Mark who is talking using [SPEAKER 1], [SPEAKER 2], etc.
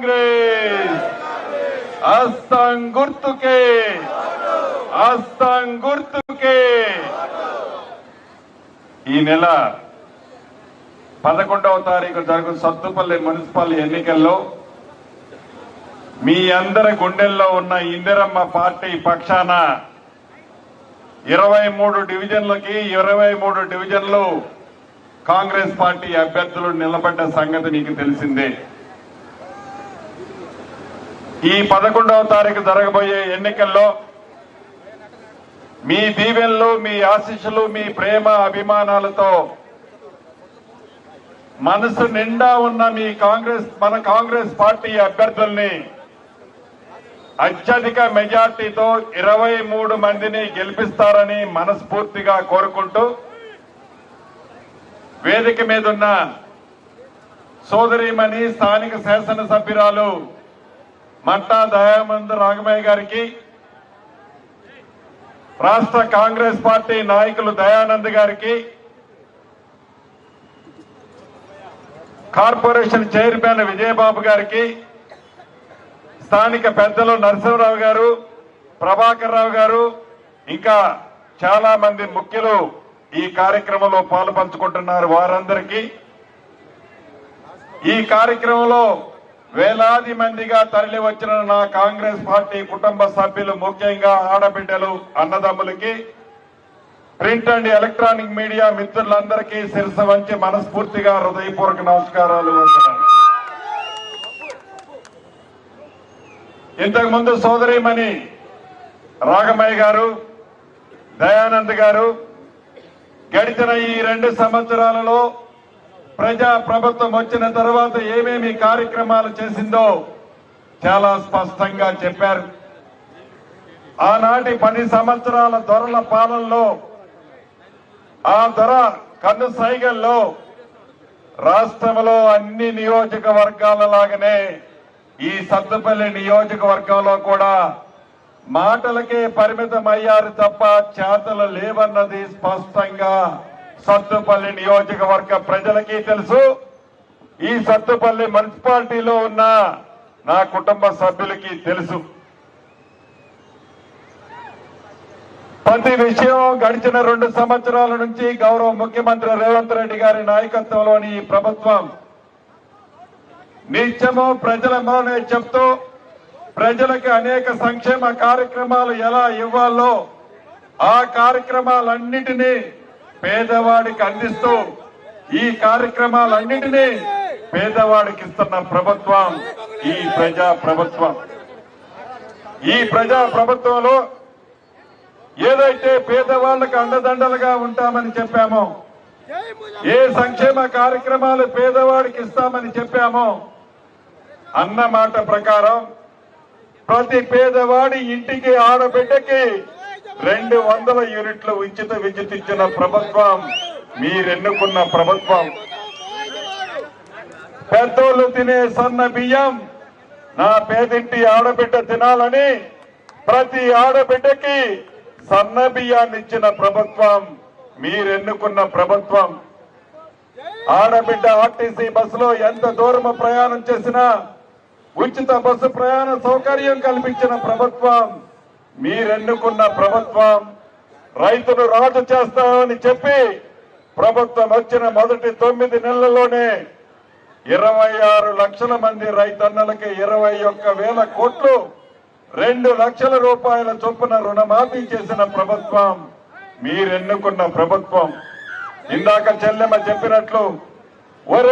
[SPEAKER 1] కాంగ్రెస్. అస్తం గుర్తుకే. అస్తం గుర్తుకే. ఈ నెల పదకొండవ తారీఖు జరుగు సత్తుపల్లి మున్సిపల్ ఎన్నికల్లో మీ అందరి గుండెల్లో ఉన్న ఇందిరమ్మ పార్టీ పక్షాన ఇరవై మూడు డివిజన్లకి ఇరవై మూడు డివిజన్లు కాంగ్రెస్ పార్టీ అభ్యర్థులు నిలబడ్డ సంగతి నీకు తెలిసిందే. ఈ పదకొండవ తారీఖు జరగబోయే ఎన్నికల్లో మీ దీవెనలు మీ ఆశీస్సులు మీ ప్రేమ అభిమానాలతో మనసు నిండా ఉన్న మీ కాంగ్రెస్ మన కాంగ్రెస్ పార్టీ అభ్యర్థుల్ని అత్యధిక మెజార్టీతో ఇరవై మూడు మందిని గెలిపిస్తారని మనస్ఫూర్తిగా కోరుకుంటూ వేదిక మీదున్న సోదరిమణి స్థానిక శాసనసభ్యురాలు మట్టా దయానంద రాఘమయ్య గారికి రాష్ట్ర కాంగ్రెస్ పార్టీ నాయకులు దయానంద్ గారికి కార్పొరేషన్ చైర్మన్ విజయబాబు గారికి స్థానిక పెద్దలు నరసింహరావు గారు ప్రభాకర్ రావు గారు ఇంకా చాలా మంది ముఖ్యులు ఈ కార్యక్రమంలో పాలు పంచుకుంటున్నారు వారందరికీ. ఈ కార్యక్రమంలో వేలాది మందిగా తరలి వచ్చిన నా కాంగ్రెస్ పార్టీ కుటుంబ సభ్యులు ముఖ్యంగా ఆడబిడ్డలు అన్నదమ్ములకి ప్రింట్ అండ్ ఎలక్ట్రానిక్ మీడియా మిత్రులందరికీ శిరస వంచి మనస్ఫూర్తిగా హృదయపూర్వక నమస్కారాలు వందనాలు ఇంతకు ముందు సోదరిమణి రాగమయ్య గారు దయానంద్ గారు గడిచిన ఈ రెండు సంవత్సరాలలో ప్రజా ప్రభుత్వం వచ్చిన తర్వాత ఏమేమి కార్యక్రమాలు చేసిందో చాలా స్పష్టంగా చెప్పారు. ఆనాటి పది సంవత్సరాల దొరల పాలనలో ఆ దొర కన్ను సైగల్లో రాష్ట్రంలో అన్ని నియోజకవర్గాల లాగానే ఈ సత్తుపల్లి నియోజకవర్గంలో కూడా మాటలకే పరిమితం అయ్యారు తప్ప చేతలు లేవన్నది స్పష్టంగా సత్తుపల్లి నియోజకవర్గ ప్రజలకి తెలుసు. ఈ సత్తుపల్లి మున్సిపాలిటీలో ఉన్న నా కుటుంబ సభ్యులకి తెలుసు. ప్రతి విషయం గడిచిన రెండు సంవత్సరాల నుంచి గౌరవ ముఖ్యమంత్రి రేవంత్ రెడ్డి గారి నాయకత్వంలోని ఈ ప్రభుత్వం నిత్యము ప్రజలలోనే చెప్తూ ప్రజలకు అనేక సంక్షేమ కార్యక్రమాలు ఎలా ఇవ్వాలో ఆ కార్యక్రమాలన్నిటినీ పేదవాడికి అందిస్తూ ఈ కార్యక్రమాలన్నింటినీ పేదవాడికి ఇస్తున్న ప్రభుత్వం ఈ ప్రజా ప్రభుత్వం. ఈ ప్రజా ప్రభుత్వంలో ఏదైతే పేదవాళ్ళకు అండదండలుగా ఉంటామని చెప్పామో ఏ సంక్షేమ కార్యక్రమాలు పేదవాడికి ఇస్తామని చెప్పామో అన్న మాట ప్రకారం ప్రతి పేదవాడి ఇంటికి ఆడబిడ్డకి రెండు వందల యూనిట్లు ఉచిత విద్యుత్ ఇచ్చిన ప్రభుత్వం. మీరెన్నుకున్న ప్రభుత్వం? పెద్దోళ్ళు తినే సన్న బియ్యం. నా పేదింటి ఆడబిడ్డ తినాలని ప్రతి ఆడబిడ్డకి సన్న బియ్యాన్ని ఇచ్చిన ప్రభుత్వం. మీరెన్నుకున్న ప్రభుత్వం? ఆడబిడ్డ ఆర్టీసీ బస్సులో ఎంత దూరం ప్రయాణం చేసినా ఉచిత బస్సు ప్రయాణ సౌకర్యం కల్పించిన ప్రభుత్వం. మీరెన్నుకున్న ప్రభుత్వం రైతులు రాజు చేస్తామని చెప్పి ప్రభుత్వం వచ్చిన మొదటి తొమ్మిది నెలల్లోనే ఇరవై ఆరు లక్షల మంది రైతన్నలకి ఇరవై ఒక్క వేల కోట్లు రెండు లక్షల రూపాయల చొప్పున రుణమాఫీ చేసిన ప్రభుత్వం మీరెన్నుకున్న ప్రభుత్వం. ఇందాక చెల్లెమ్మ చెప్పినట్లు ఒరే